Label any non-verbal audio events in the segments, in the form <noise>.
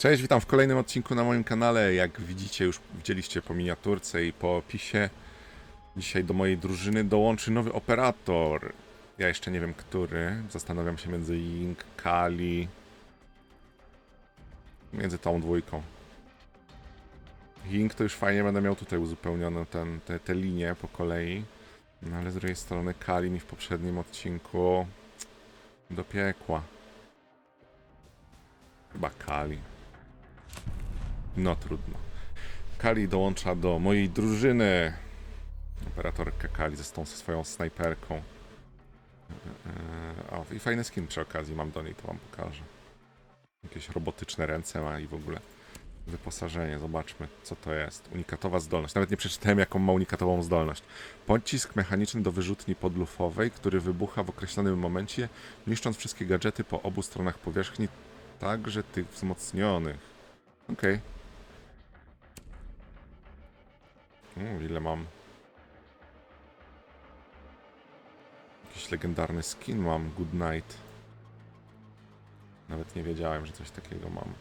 Cześć, witam w kolejnym odcinku na moim kanale. Jak widzicie, już widzieliście po miniaturce i po opisie, dzisiaj do mojej drużyny dołączy nowy operator. Ja jeszcze nie wiem, który. Zastanawiam się między Ying, Kali. Między tą dwójką. Ying to już fajnie będę miał tutaj uzupełnione ten, te, te linie po kolei. No ale z drugiej strony Kali mi w poprzednim odcinku do piekła. Chyba Kali. No trudno. Kali dołącza do mojej drużyny. Operatorkę Kali ze swoją snajperką. Eee, o, i fajny skin przy okazji mam do niej, to wam pokażę. Jakieś robotyczne ręce ma i w ogóle wyposażenie. Zobaczmy, co to jest. Unikatowa zdolność. Nawet nie przeczytałem, jaką ma unikatową zdolność. Pocisk mechaniczny do wyrzutni podlufowej, który wybucha w określonym momencie, niszcząc wszystkie gadżety po obu stronach powierzchni, także tych wzmocnionych. Okej. Mm, ile mam? Jakiś legendarny skin mam, Good Night. Nawet nie wiedziałem, że coś takiego mam.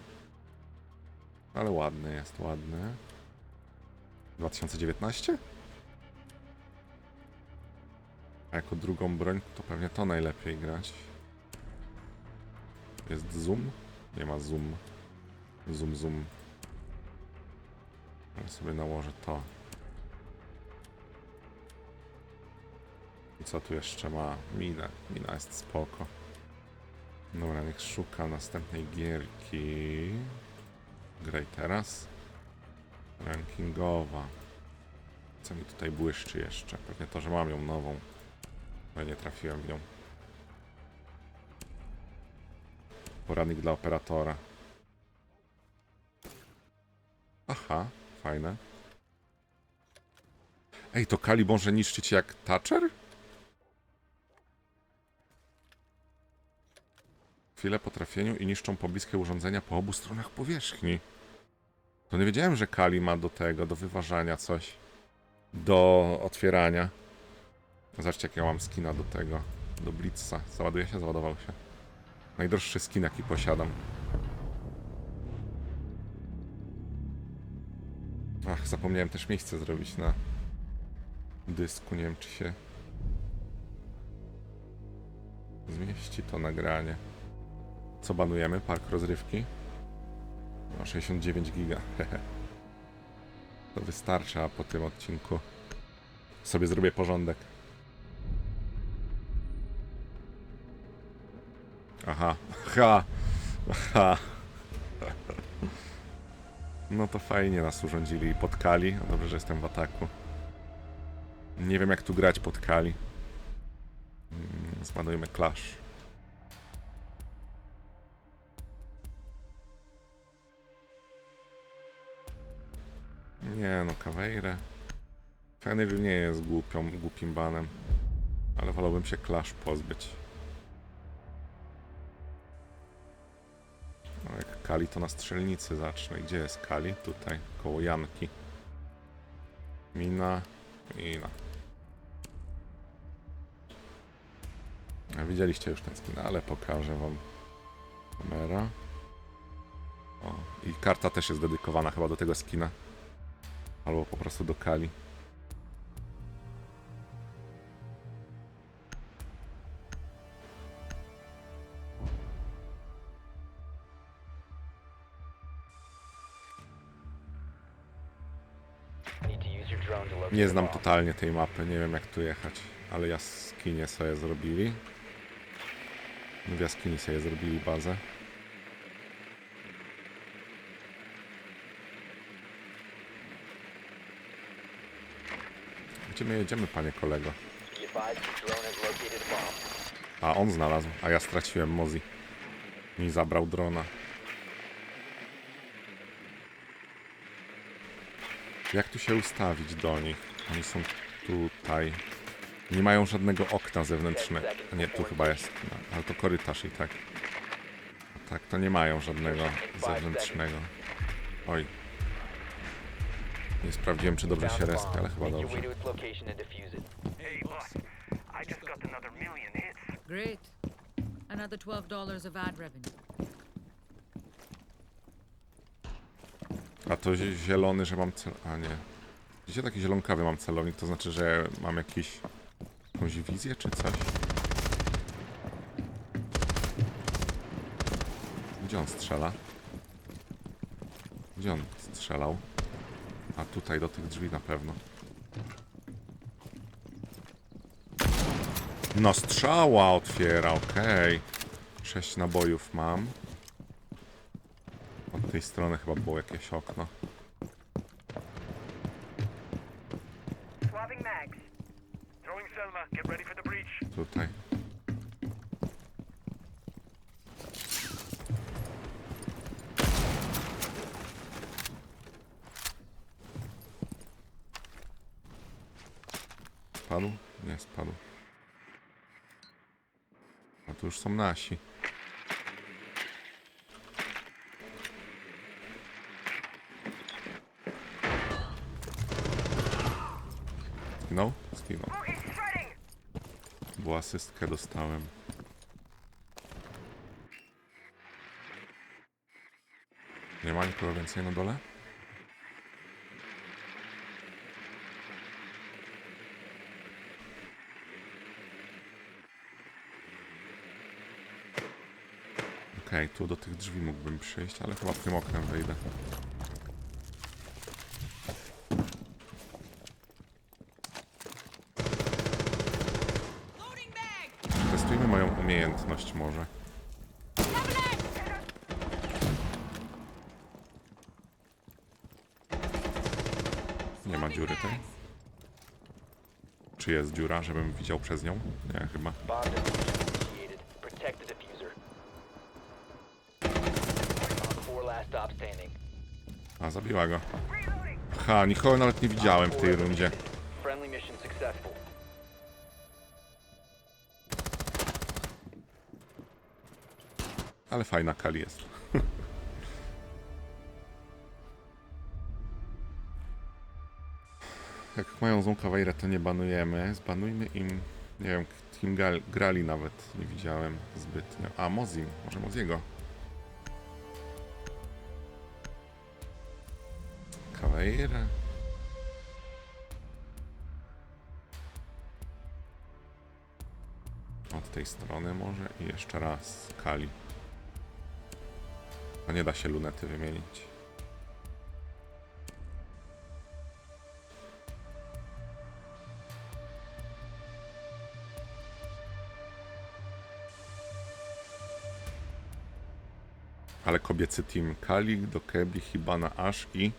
Ale ładny jest, ładny. 2019? A jako drugą broń to pewnie to najlepiej grać. Jest zoom? Nie ma zoom. Zoom, zoom. Ale sobie nałożę to. Co tu jeszcze ma? Minę. Mina jest spoko. Dobra, niech szuka następnej gierki. Graj teraz. Rankingowa. Co mi tutaj błyszczy jeszcze? Pewnie to, że mam ją nową. Ale nie trafiłem w nią. Poradnik dla operatora. Aha, fajne. Ej, to Kali może niszczyć jak Thatcher? Chwilę po trafieniu i niszczą pobliskie urządzenia po obu stronach powierzchni. To nie wiedziałem, że Kali ma do tego, do wyważania coś. Do otwierania. Zobaczcie, jak ja mam skina do tego. Do Blitza. Załaduje się? Załadował się. Najdroższy skin, jaki posiadam. Ach, zapomniałem też miejsce zrobić na dysku. Nie wiem, czy się zmieści to nagranie. Co banujemy? Park rozrywki? No, 69 giga. <laughs> to wystarczy, a po tym odcinku sobie zrobię porządek. Aha, <laughs> ha, ha. <laughs> No to fajnie nas urządzili i potkali. Dobrze, że jestem w ataku. Nie wiem jak tu grać pod Kali. Mm, Zbanujmy Clash. Nie Caveira. Fenrir nie jest głupią, głupim banem. Ale wolałbym się Clash pozbyć. No jak Kali to na strzelnicy zacznę. Gdzie jest Kali? Tutaj, koło Janki. Mina. Mina. Widzieliście już ten skin, ale pokażę wam. Kamera. O, i karta też jest dedykowana chyba do tego skina. Albo po prostu do Kali. Nie znam totalnie tej mapy, nie wiem jak tu jechać, ale jaskinie sobie zrobili. W jaskini sobie zrobili bazę. Gdzie my jedziemy, panie kolego? A on znalazł, a ja straciłem Mozi. Mi zabrał drona. Jak tu się ustawić do nich? Oni są tutaj. Nie mają żadnego okna zewnętrznego. Nie, tu chyba jest. No, ale to korytarz i tak. Tak, to nie mają żadnego zewnętrznego. Oj. Nie sprawdziłem, czy dobrze się respi, ale chyba dobrze. to its location and defuse it. Hey, look, I just got another million hits. Great. Another $12 of ad revenue. A to zie- zielony, że mam cel... A nie. Gdzie taki zielonkawy mam celownik? To znaczy, że mam jakiś... Jakąś wizję czy coś? Gdzie on strzela? Gdzie on strzelał? A tutaj do tych drzwi na pewno. No strzała otwiera, okej. Sześć nabojów mam. Od tej strony chyba było jakieś okno. Swapping mags. Throwing Selma. Get ready for the breach. Tutaj. Spadł? Nie spadł. A tu już są nasi. Zginął? Zginął. Focus shredding. Bo asystkę dostałem. Nie ma nikogo więcej na dole? Okej, tu do tych drzwi mógłbym przyjść, ale chyba tym oknem wyjdę. Testujmy moją umiejętność może. Nie ma dziury tej. Czy jest dziura, żebym widział przez nią? Nie, chyba. Zabiła go. Ha, nikogo nawet nie widziałem w tej rundzie. Ale fajna Kali jest. <laughs> Jak mają złą kawajrę, to nie banujemy. Zbanujmy im... Nie wiem, kim grali nawet. Nie widziałem zbytnio. A, Mozim. Może Moziego. Od tej strony może i jeszcze raz Kali. A nie da się lunety wymienić. Ale kobiecy team Kali, Dokebi, Hibana, Ash i...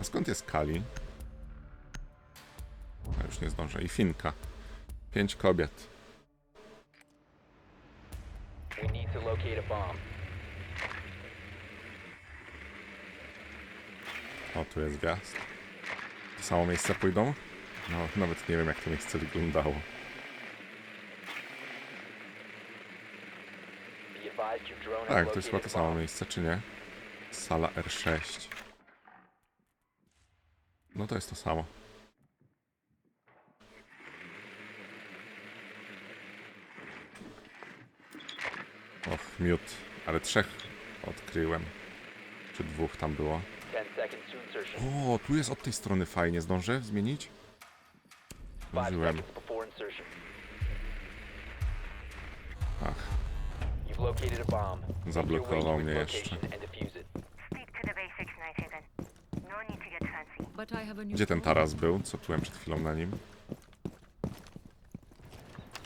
A skąd jest Kali? A już nie zdążę. I Finka. Pięć kobiet. We need to locate a bomb. O, tu jest gwiazd. W to samo miejsce pójdą? No, nawet nie wiem, jak to miejsce wyglądało. Tak, to jest chyba to samo miejsce, czy nie? Sala R6. No to jest to samo. Och, miód. Ale trzech odkryłem. Czy dwóch tam było? 10 seconds to insertion. O, tu jest od tej strony fajnie. Zdążę zmienić? 5 Zdążyłem. Ach, Zablokował mnie jeszcze. and defuse it. Stick to the basics, Nighthaven. No need to get fancy. But I have a new Gdzie ten taras był? Co czułem przed chwilą na nim?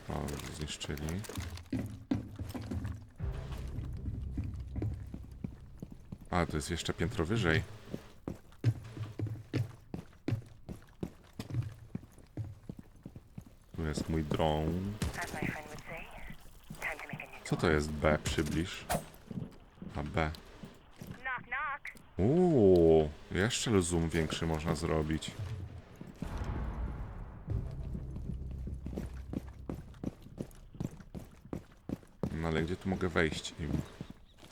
O, już zniszczyli. A, to jest jeszcze piętro wyżej. Tu jest mój dron. Co to jest B? Przybliż. A B. Uuu, jeszcze zoom większy można zrobić. No ale gdzie tu mogę wejść im?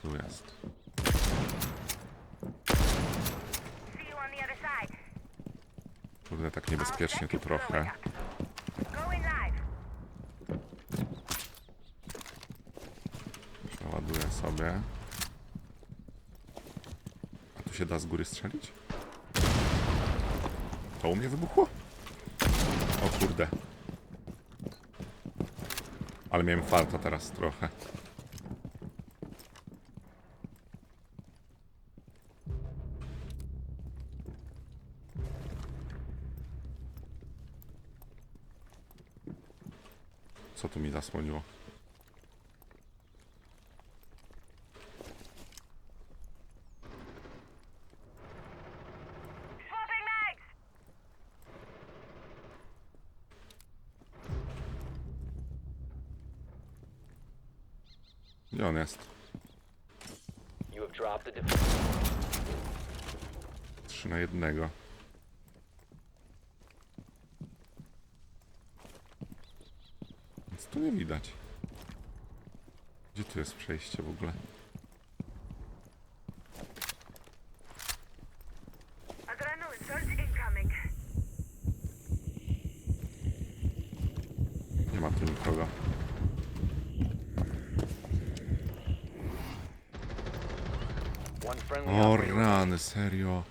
Tu jest. Kurde, tak niebezpiecznie tu trochę. Przeładuję sobie. Się da z góry strzelić? To u mnie wybuchło? O kurde. Ale miałem farta teraz trochę. Co tu mi zasłoniło? Swapping mags! Gdzie on jest? You have dropped the diffuser. 3 na jednego. Nic tu nie widać. Gdzie tu jest przejście w ogóle? Serio.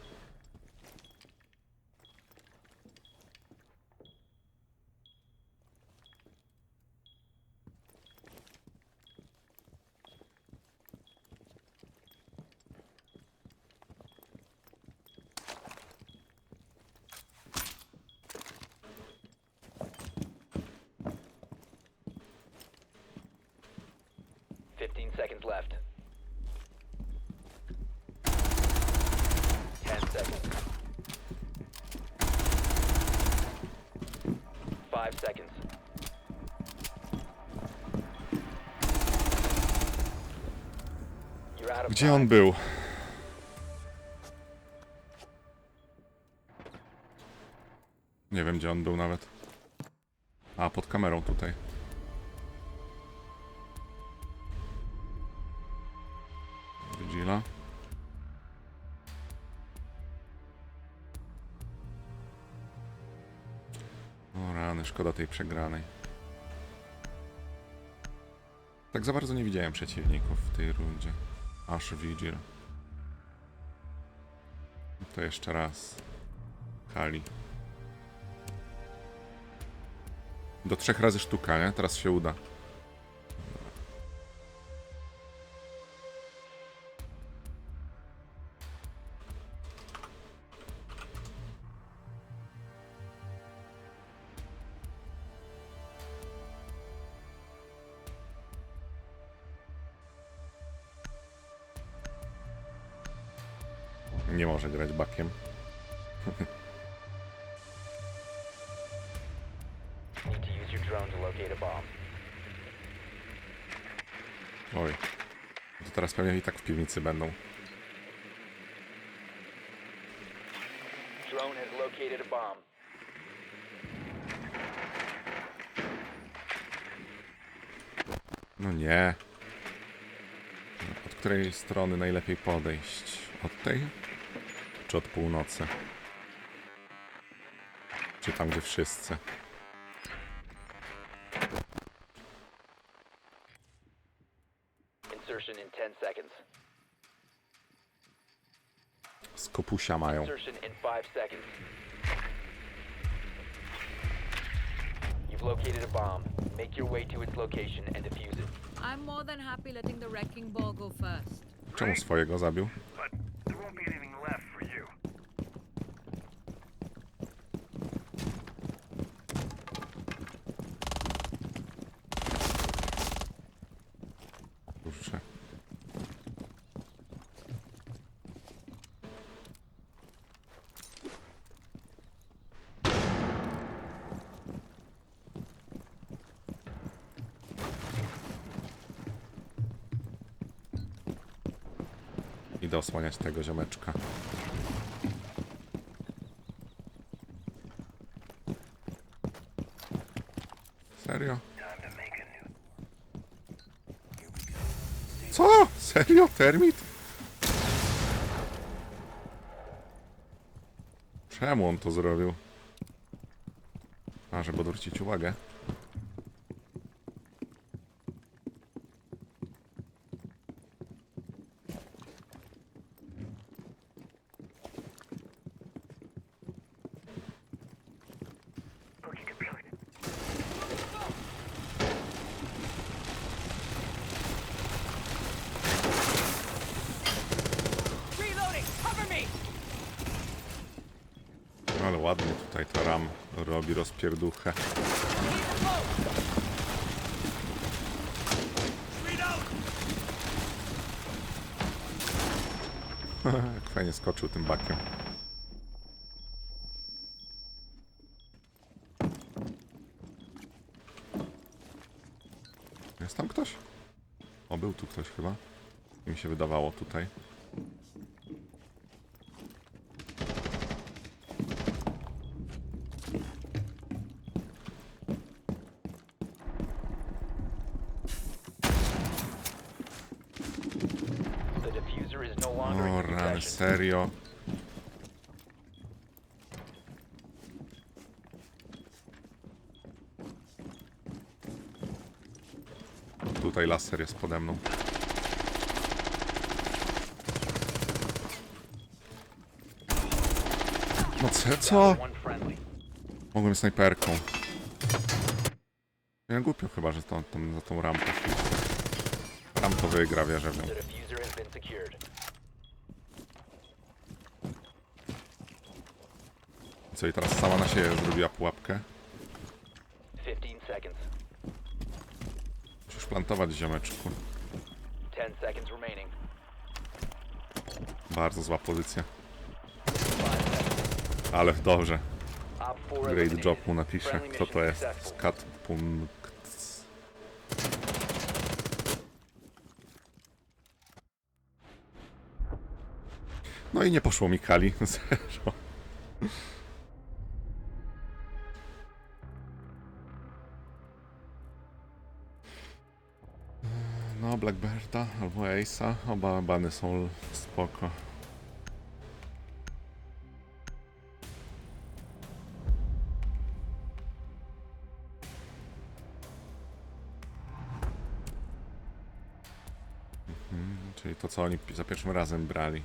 Fifteen seconds left. Five seconds. You're out of Gdzie on był? Nie wiem, gdzie on był nawet. A, pod kamerą tutaj. Szkoda tej przegranej. Tak za bardzo nie widziałem przeciwników w tej rundzie. Aż Vigil. To jeszcze raz. Kali. Do trzech razy sztuka, nie? Teraz się uda. Pewnie i tak w piwnicy będą. Drone has located a bomb. No nie. Od której strony najlepiej podejść? Od tej? Czy od północy? Czy tam, gdzie wszyscy? Skopusia mają. Insertion in 5 seconds. You've located a bomb. Make your way to its location and defuse it. I'm more than happy letting the wrecking ball go first. Czemu swojego zabił? Idę osłaniać tego ziomeczka. Serio? Co? Serio? Termit? Czemu on to zrobił? A, żeby odwrócić uwagę. Ładnie tutaj to ram robi rozpierduchę. <laughs> Jak fajnie skoczył tym bakiem. Jest tam ktoś? O, był tu ktoś chyba. Mi się wydawało tutaj. The diffuser is no longer in O rany, serio. Tutaj laser jest pode mną. No co? co? Mogłem snajperką. Nie głupio chyba, że to, tam za tą rampę. Ram to wygra, wierzę w nią. The diffuser has been secured. Co i teraz sama na siebie zrobiła pułapkę? 15 seconds. Musisz plantować ziomeczku. 10 seconds remaining. Bardzo zła pozycja. 5 seconds. Ale dobrze. Op 4 Great job mu napiszę. Kto to jest? Skat punkt. No i nie poszło mi Kali. <laughs> Zero. Ace'a. Oba bany są spoko. Czyli to, co oni za pierwszym razem brali.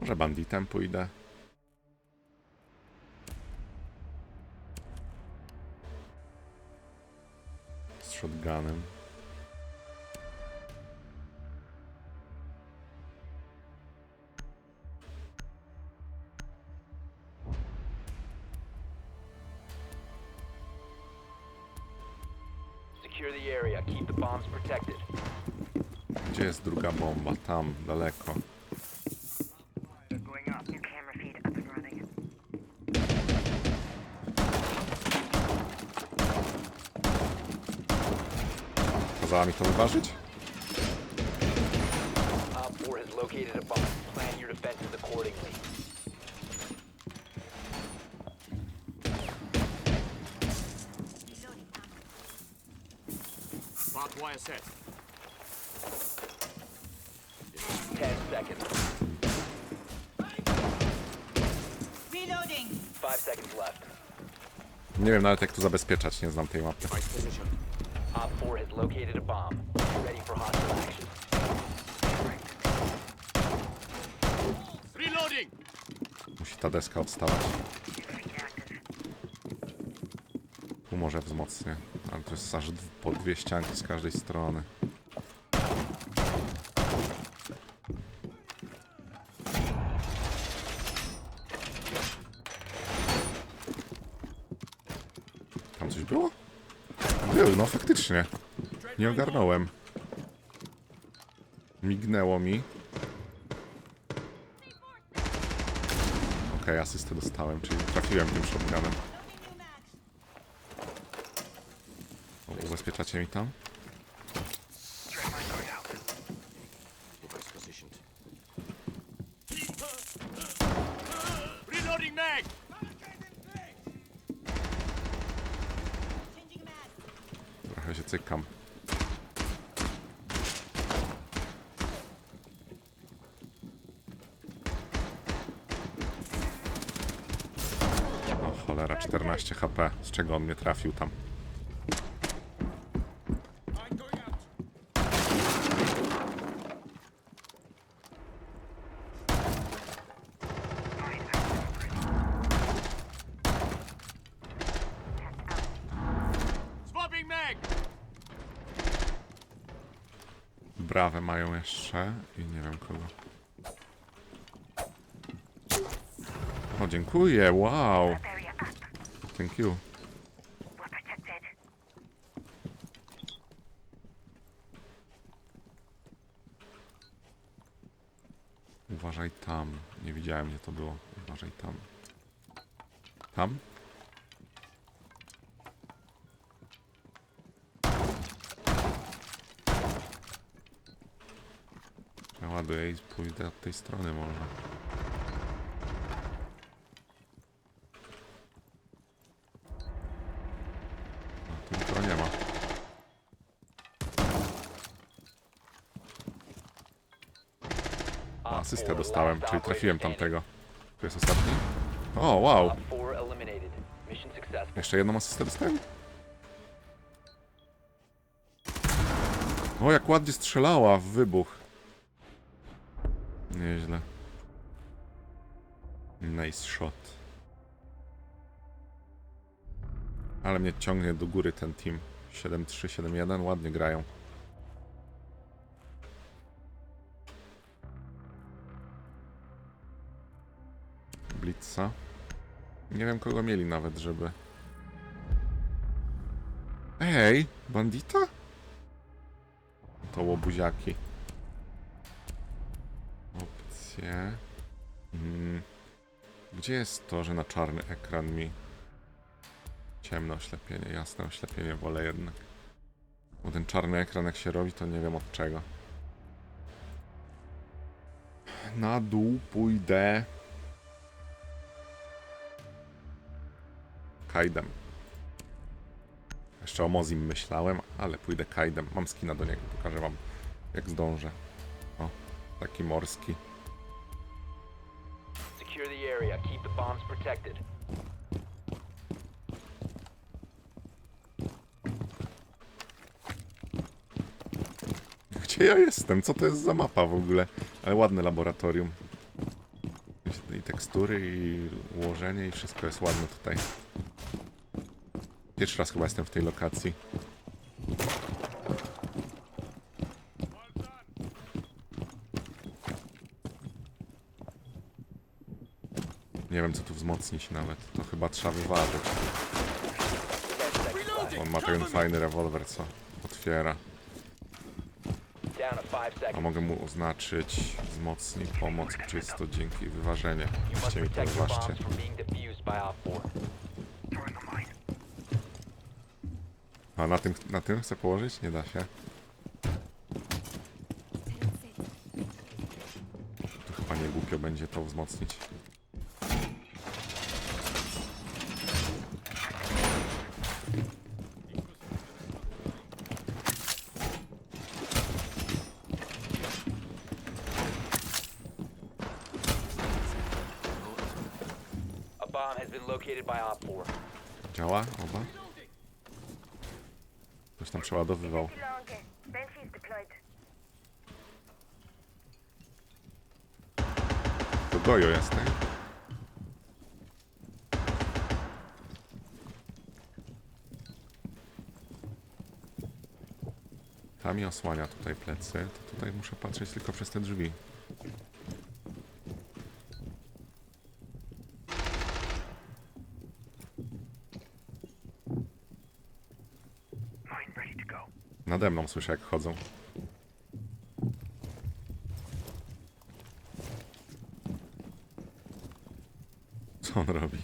Może banditem pójdę. Shotgunem. Secure the area. Keep the bombs protected. Gdzie jest druga bomba? Tam, daleko. Kazała mi to wyważyć? Op 4 has located a bomb. Plan your defenses accordingly. Barbed wire set. 10 seconds. Reloading. 5 seconds left. Nie wiem nawet jak to zabezpieczać, nie znam tej mapy. Position. Op 4 has located a bomb. Ready for hostile action. Reloading! Musi ta deska odstawać. Tu może wzmocnię. Ale to jest aż po dwie ścianki z każdej strony. Tam coś było? Był, no faktycznie. Nie ogarnąłem. Mignęło mi. Okej, asystę dostałem, czyli trafiłem tym shotgunem. Ubezpieczacie mi tam? HP. Z czego on mnie trafił tam? Brawę mają jeszcze i nie wiem kogo. O, dziękuję, wow. Thank you. Uważaj tam. Nie widziałem, gdzie to było. Uważaj tam. Tam? Przeładuję i pójdę od tej strony może. A, tu nikogo nie ma. Op Asystę dostałem, czyli trafiłem tamtego. Tu jest ostatni? O, wow! Op 4 eliminated. Mission successful. Jeszcze jedną asystę dostałem? O, jak ładnie strzelała w wybuch. Nieźle. Nice shot. Ale mnie ciągnie do góry ten team. 7-3, 7-1, ładnie grają. Nie wiem kogo mieli nawet, żeby... Ej, bandita? To łobuziaki. Opcje. Mm. Gdzie jest to, że na czarny ekran mi... Ciemne oślepienie, jasne oślepienie wolę jednak. Bo ten czarny ekran jak się robi, to nie wiem od czego. Na dół pójdę... Kajdem. Jeszcze o Mozim myślałem, ale pójdę Kajdem. Mam skina do niego, pokażę wam jak zdążę. O, taki morski. Secure the area. Keep the bombs protected. Gdzie ja jestem? Co to jest za mapa w ogóle? Ale ładne laboratorium. I tekstury, i ułożenie, i wszystko jest ładne tutaj. Pierwszy raz chyba jestem w tej lokacji. Nie wiem co tu wzmocnić nawet. To chyba trzeba wyważyć. On ma ten fajny rewolwer, co otwiera. Down to 5 A mogę mu oznaczyć wzmocnij pomoc czysto dzięki Weźcie mi to wyważcie. bombs from being defused by Op 4. Throwing a mine. A na tym, na tym chcę położyć? Nie da się. Tu chyba nie głupio będzie to wzmocnić. A bomb has been located by Op 4. Działa? Oba? Ktoś tam przeładowywał. To Gojo jest, tak? Ta mi osłania tutaj plecy, to tutaj muszę patrzeć tylko przez te drzwi. Mine ready to go. Nade mną słyszę jak chodzą. Co on robi?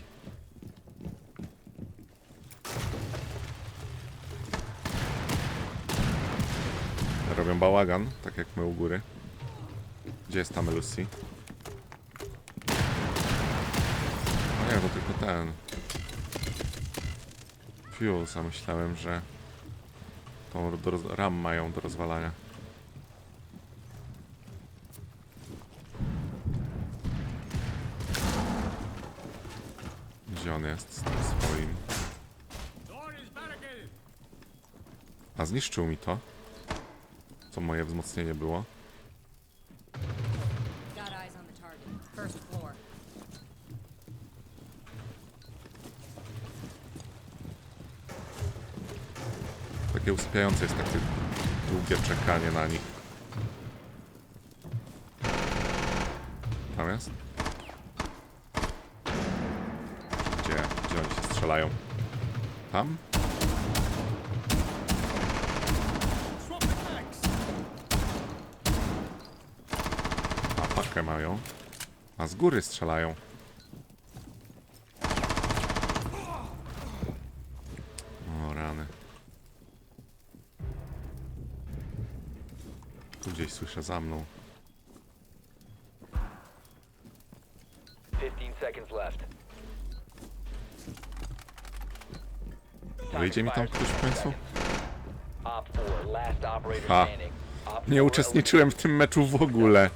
Robią bałagan, tak jak my u góry. Gdzie jest tam Lucy? O nie, to tylko ten. Fuels, a myślałem, że roz... ram mają do rozwalania. Gdzie on jest z tym swoim? A zniszczył mi to. Co moje wzmocnienie było. wkurzające jest takie długie czekanie na nich. Tam jest? Gdzie? Gdzie oni się strzelają? Tam? A mają. A z góry strzelają. Słyszę za mną. 15 seconds left. Wyjdzie mi tam ktoś w in 10 końcu? seconds. Op 4, last operator Ha. Nie 4 uczestniczyłem w tym meczu w ogóle.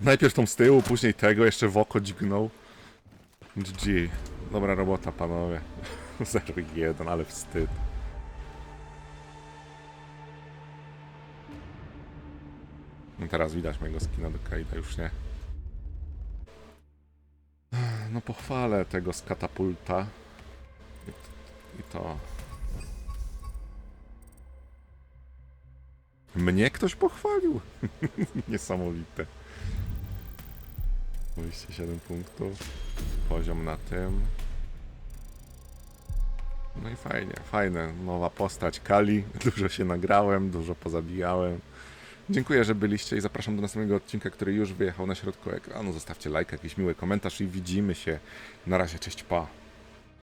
Najpierw tą z tyłu, później tego, jeszcze w oko dźgnął. GG. Dobra robota, panowie. <laughs> 0-1, ale wstyd. No teraz widać mojego skina do Kaida, już nie. No pochwalę tego z katapulta. I, to. Mnie ktoś pochwalił. <laughs> Niesamowite. 27 punktów. Poziom na tym. No i fajnie, fajne. Nowa postać Kali. <laughs> Dużo się nagrałem, dużo pozabijałem. Dziękuję, że byliście i zapraszam do następnego odcinka, który już wyjechał na środku ekranu. Zostawcie like, jakiś miły komentarz i widzimy się. Na razie, cześć, pa.